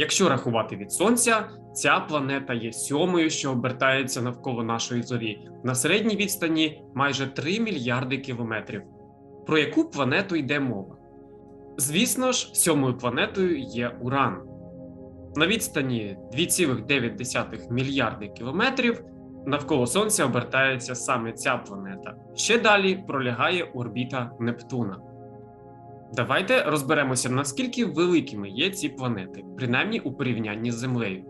Якщо рахувати від сонця, ця планета є сьомою, що обертається навколо нашої зорі на середній відстані майже 3 мільярди кілометрів. Про яку планету йде мова? Звісно ж, сьомою планетою є Уран. На відстані 2,9 мільярди кілометрів навколо Сонця обертається саме ця планета. Ще далі пролягає орбіта Нептуна. Давайте розберемося, наскільки великими є ці планети, принаймні у порівнянні з Землею.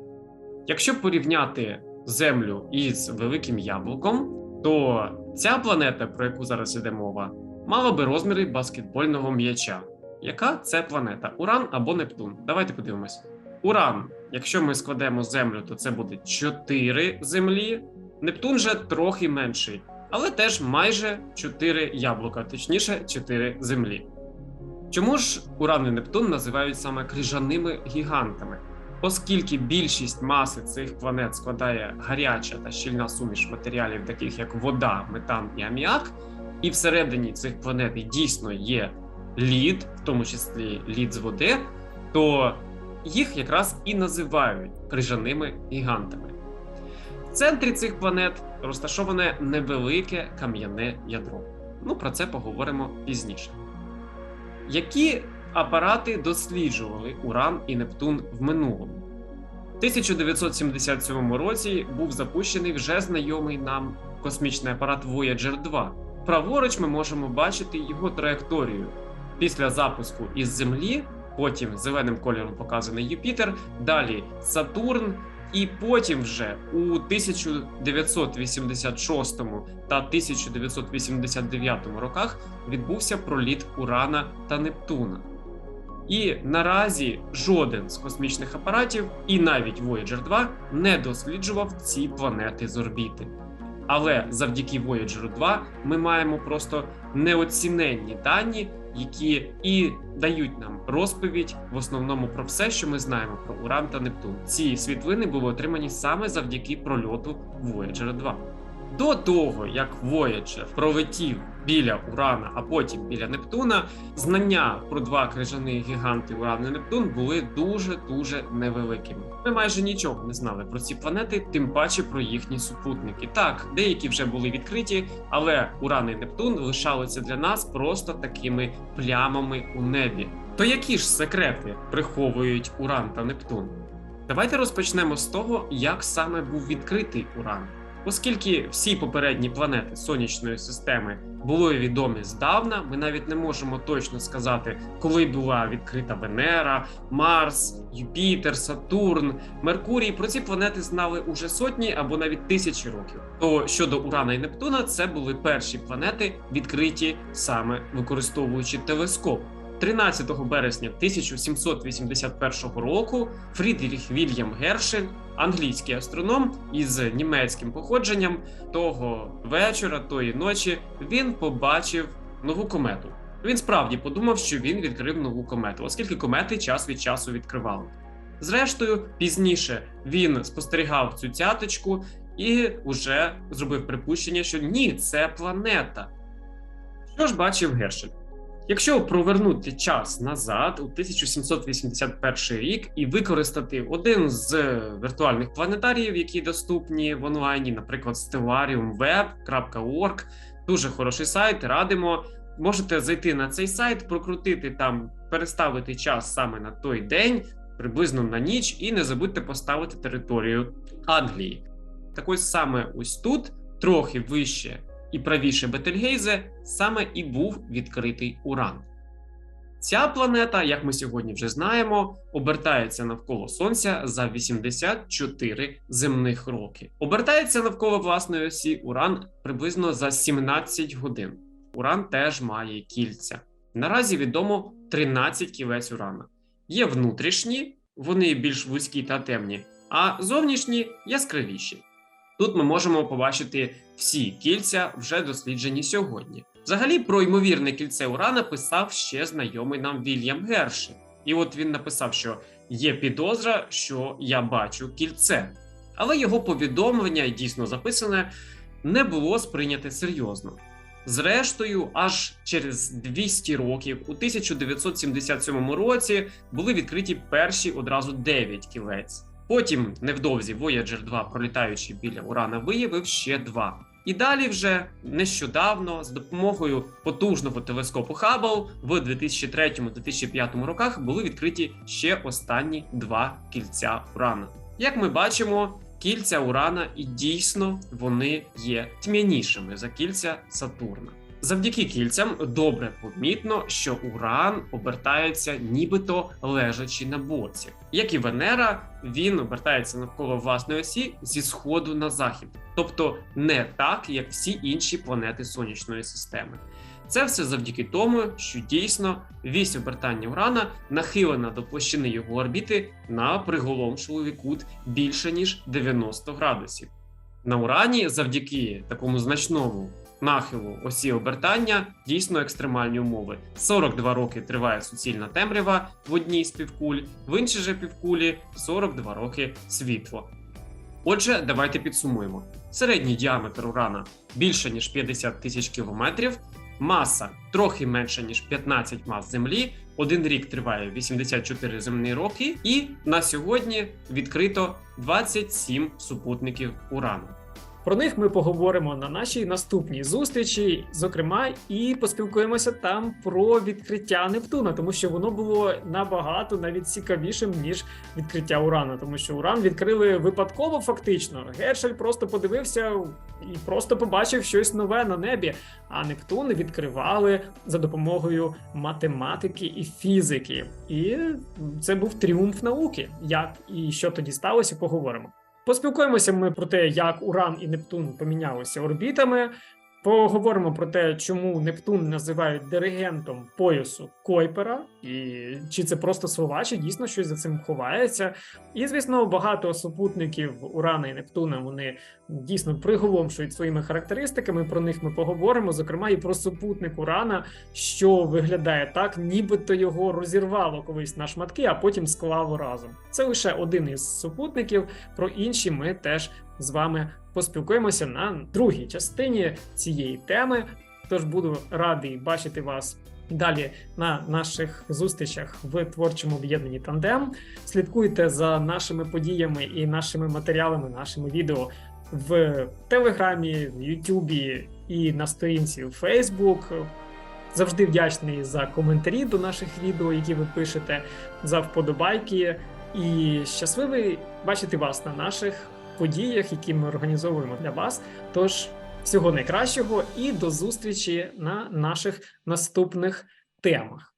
Якщо порівняти Землю із Великим Яблуком, то ця планета, про яку зараз іде мова, мала би розміри баскетбольного м'яча. Яка це планета? Уран або Нептун? Давайте подивимось. Уран, якщо ми складемо Землю, то це буде 4 землі. Нептун же трохи менший, але теж майже 4 яблука, точніше 4 землі. Чому ж Уран і Нептун називають саме крижаними гігантами? Оскільки більшість маси цих планет складає гаряча та щільна суміш матеріалів, таких як вода, метан і аміак, і всередині цих планет дійсно є лід, в тому числі лід з води, то їх якраз і називають крижаними гігантами. В центрі цих планет розташоване невелике кам'яне ядро. Ну про це поговоримо пізніше. Які апарати досліджували Уран і Нептун в минулому? В 1977 році був запущений вже знайомий нам космічний апарат Voyager 2. Праворуч ми можемо бачити його траєкторію. Після запуску із Землі, потім зеленим кольором показаний Юпітер, далі Сатурн, і потім вже у 1986 та 1989 роках відбувся проліт Урана та Нептуна. І наразі жоден з космічних апаратів, і навіть Voyager 2 не досліджував ці планети з орбіти. Але завдяки Voyager 2 ми маємо просто неоціненні дані, які і дають нам розповідь в основному про все, що ми знаємо про Уран та Нептун. Ці світлини були отримані саме завдяки прольоту Voyager 2. До того, як Voyager пролетів біля Урана, а потім біля Нептуна, знання про два крижаних гіганти Уран і Нептун були дуже дуже невеликими. Ми майже нічого не знали про ці планети, тим паче про їхні супутники. Так, деякі вже були відкриті, але Уран і Нептун лишалися для нас просто такими плямами у небі. То які ж секрети приховують Уран та Нептун? Давайте розпочнемо з того, як саме був відкритий Уран. Оскільки всі попередні планети сонячної системи були відомі здавна, ми навіть не можемо точно сказати, коли була відкрита Венера, Марс, Юпітер, Сатурн, Меркурій. Про ці планети знали уже сотні або навіть тисячі років. То щодо Урана і Нептуна, це були перші планети, відкриті саме використовуючи телескоп. 13 березня 1781 року Фрідріх Вільям Гершель, англійський астроном із німецьким походженням, того вечора, тої ночі він побачив нову комету. Він справді подумав, що він відкрив нову комету, оскільки комети час від часу відкривали. Зрештою, пізніше він спостерігав цю цяточку і вже зробив припущення, що ні, це планета. Що ж бачив Гершель? Якщо провернути час назад, у 1781 рік, і використати один з віртуальних планетаріїв, які доступні в онлайні, наприклад, stellariumweb.org, дуже хороший сайт, радимо. Можете зайти на цей сайт, прокрутити там, переставити час саме на той день, приблизно на ніч, і не забудьте поставити територію Англії. Так ось саме ось тут, трохи вище і правіше Бетельгейзе саме і був відкритий Уран. Ця планета, як ми сьогодні вже знаємо, обертається навколо Сонця за 84 земних роки. Обертається навколо власної осі Уран приблизно за 17 годин. Уран теж має кільця. Наразі відомо 13 кілець Урана. Є внутрішні, вони більш вузькі та темні, а зовнішні яскравіші. Тут ми можемо побачити всі кільця, вже досліджені сьогодні. Взагалі, про ймовірне кільце Урана писав ще знайомий нам Вільям Герші. І от він написав, що є підозра, що я бачу кільце. Але його повідомлення, дійсно записане, не було сприйняте серйозно. Зрештою, аж через 200 років, у 1977 році, були відкриті перші одразу 9 кілець. Потім, невдовзі, Voyager 2, пролітаючи біля Урана, виявив ще два. І далі, вже нещодавно, з допомогою потужного телескопу Хаббл в 2003-2005 роках були відкриті ще останні два кільця Урана. Як ми бачимо, кільця Урана і дійсно вони є тьмянішими за кільця Сатурна. Завдяки кільцям добре помітно, що Уран обертається нібито лежачи на боці. Як і Венера, він обертається навколо власної осі зі сходу на захід, тобто не так, як всі інші планети сонячної системи. Це все завдяки тому, що дійсно вісь обертання Урана нахилена до площини його орбіти на приголомшливий кут більше ніж 90 градусів. На Урані, завдяки такому значному нахилу осі обертання, дійсно екстремальні умови. 42 роки триває суцільна темрява в одній з півкуль, в іншій же півкулі 42 роки світло. Отже, давайте підсумуємо: середній діаметр урана більше ніж 50 тисяч кілометрів, маса трохи менша ніж 15 мас Землі. Один рік триває 84 земні роки, і на сьогодні відкрито 27 супутників урану. Про них ми поговоримо на нашій наступній зустрічі, зокрема, і поспілкуємося там про відкриття Нептуна, тому що воно було набагато навіть цікавішим ніж відкриття Урана, тому що Уран відкрили випадково, фактично. Гершель просто подивився і просто побачив щось нове на небі. А Нептун відкривали за допомогою математики і фізики. І це був тріумф науки. Як і що тоді сталося, поговоримо. Поспілкуємося ми про те, як Уран і Нептун помінялися орбітами. Поговоримо про те, чому Нептун називають диригентом поясу Койпера, і чи це просто слова, чи дійсно щось за цим ховається. І, звісно, багато супутників Урана і Нептуна вони дійсно приголомшують своїми характеристиками. Про них ми поговоримо. Зокрема, і про супутник Урана, що виглядає так, нібито його розірвало колись на шматки, а потім склало разом. Це лише один із супутників. Про інші ми теж з вами поспілкуємося на другій частині цієї теми. Тож буду радий бачити вас далі на наших зустрічах в творчому об'єднанні Тандем. Слідкуйте за нашими подіями і нашими матеріалами, нашими відео в Телеграмі, в Ютубі і на сторінці в Фейсбук. Завжди вдячний за коментарі до наших відео, які ви пишете, за вподобайки. І щасливий бачити вас на наших подіях, які ми організовуємо для вас. Тож всього найкращого і до зустрічі на наших наступних темах.